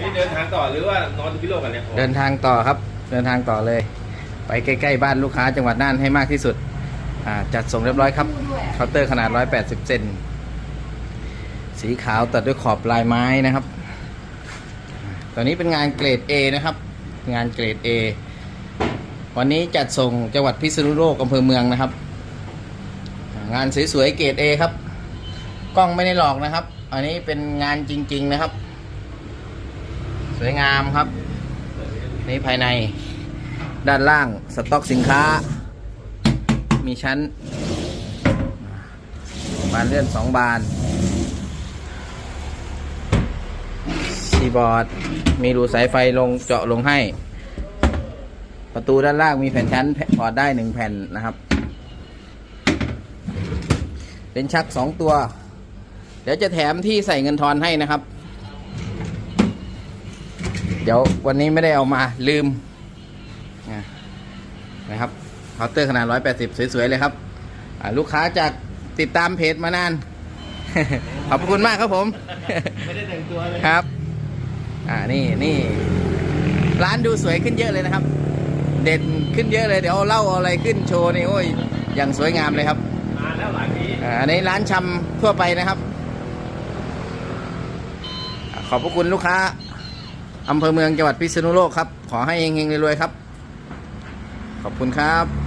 นี่เดินทางต่อหรือว่านอนที่พิโลกกันเนี่ยเดินทางต่อครับ เดินทางต่อเลย ไปใกล้ๆบ้านลูกค้าจังหวัดน่านให้มากที่สุดอ่าจัดส่งเรียบร้อยครับเคาน์เตอร์ขนาด 180 เซนสีขาวตัดด้วยขอบลายไม้นะครับ ตอนนี้เป็นงานเกรด A นะครับ งานเกรด A วันนี้จัดส่งจังหวัดพิษณุโลกอำเภอเมืองนะครับ งานสวยๆเกรด A ครับ กล้องไม่ได้หลอกนะครับ อันนี้เป็นงานจริง ๆ นะครับ สวยงามครับ นี่ภายในด้านล่างสต็อกสินค้า มีชั้น บานเลื่อนสองบานซีบอร์ด มีรูสายไฟลงเจาะลงให้ ประตูด้านล่างมีแผ่นชั้นถอดได้หนึ่งแผ่นนะครับ เป็นชักสองตัว เดี๋ยวจะแถมที่ใส่เงินทอนให้นะครับ เดี๋ยววันนี้ไม่ได้เอามาลืมนะครับเคาน์เตอร์ขนาด 180 สวย ๆ เลยครับ ลูกค้าจากติดตามเพจมานาน ขอบคุณมากครับผม ไม่ได้แต่งตัวเลยครับ อ่านี่นี่ร้านดูสวยขึ้นเยอะเลยนะครับ เด่นขึ้นเยอะเลย เดี๋ยวเล่าอะไรขึ้นโชว์นี่โอ้ยอย่างสวยงามเลยครับนาแล้วหลายปีอันนี้ร้านชำทั่วไปนะครับ ขอบพระคุณลูกค้า อำเภอเมืองจังหวัดพิษณุโลกครับ ขอให้เฮงๆรวยๆครับ ขอบคุณครับ